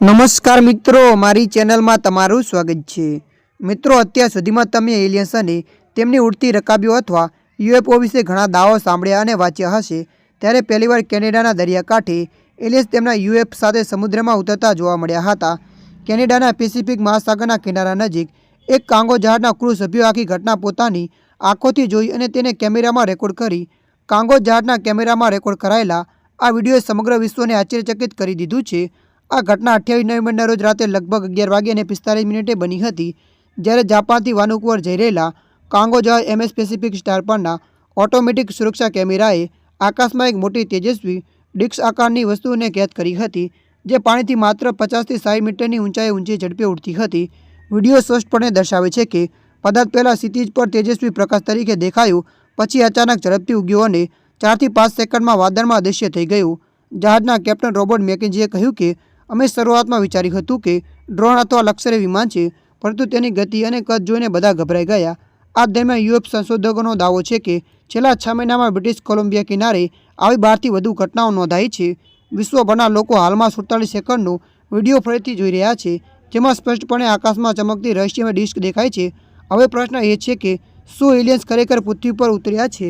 નમસ્કાર મિત્રો, મારી ચેનલમાં તમારું સ્વાગત છે. મિત્રો, અત્યાર સુધીમાં તમે એલિયન્સ અને તેમની ઉડતી રકાબીઓ અથવા યુએફઓ વિશે ઘણા દાવો સાંભળ્યા અને વાંચ્યા હશે. ત્યારે પહેલીવાર કેનેડાના દરિયાકાંઠે એલિયન્સ તેમના યુએફ સાથે સમુદ્રમાં ઉતરતા જોવા મળ્યા હતા. કેનેડાના પેસિફિક મહાસાગરના કિનારા નજીક, એક કાંગો જહાજના ક્રૂ સભ્યો આખી ઘટના પોતાની આંખોથી જોઈ અને તેને કેમેરામાં રેકોર્ડ કરી, કાંગો જહાજના કેમેરામાં રેકોર્ડ કરાયેલા આ વિડીયોએ સમગ્ર વિશ્વને આશ્ચર્યચકિત કરી દીધું છે. આ ઘટના અઠ્યાવીસ નવેમ્બરના રોજ રાતે લગભગ અગિયાર વાગે અને પિસ્તાલીસ મિનિટે બની હતી, જ્યારે જાપાનથી વાનુકુવર જઈ રહેલા કાંગો જહાજ એમએસ પેસિફિક સ્ટાર પરના ઓટોમેટિક સુરક્ષા કેમેરાએ આકાશમાં એક મોટી તેજસ્વી ડિક્સ આકારની વસ્તુને કેદ કરી હતી, જે પાણીથી માત્ર પચાસથી સાઠ મીટરની ઊંચાઈ ઊંચી ઝડપે ઉડતી હતી. વીડિયો સ્પષ્ટપણે દર્શાવે છે કે પદાર્થ પહેલાં ક્ષિતિજ પર તેજસ્વી પ્રકાશ તરીકે દેખાયું, પછી અચાનક ઝડપથી ઉગ્યો અને ચારથી પાંચ સેકન્ડમાં વાદળમાં અદૃશ્ય થઈ ગયું. જહાજના કેપ્ટન રોબર્ટ મેકેન્જીએ કહ્યું કે અમે શરૂઆતમાં વિચાર્યું હતું કે ડ્રોન અથવા લક્ઝરી વિમાન છે, પરંતુ તેની ગતિ અને કદ જોઈને બધા ગભરાઈ ગયા. આ દરમિયાન યુએફ સંશોધકોનો દાવો છે કે છેલ્લા છ મહિનામાં બ્રિટિશ કોલંબિયા કિનારે આવી બારથી વધુ ઘટનાઓ નોંધાઈ છે. વિશ્વભરના લોકો હાલમાં સુડતાલીસ સેકન્ડનો વીડિયો ફરીથી જોઈ રહ્યા છે, જેમાં સ્પષ્ટપણે આકાશમાં ચમકતી રહસ્યમય ડિસ્ક દેખાય છે. હવે પ્રશ્ન એ છે કે શું એલિયન્સ ખરેખર પૃથ્વી પર ઉતર્યા છે?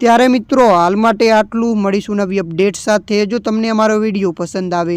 ત્યારે મિત્રો, હાલ માટે આટલું મળીશું નવી અપડેટ સાથે. જો તમને અમારો વીડિયો પસંદ આવે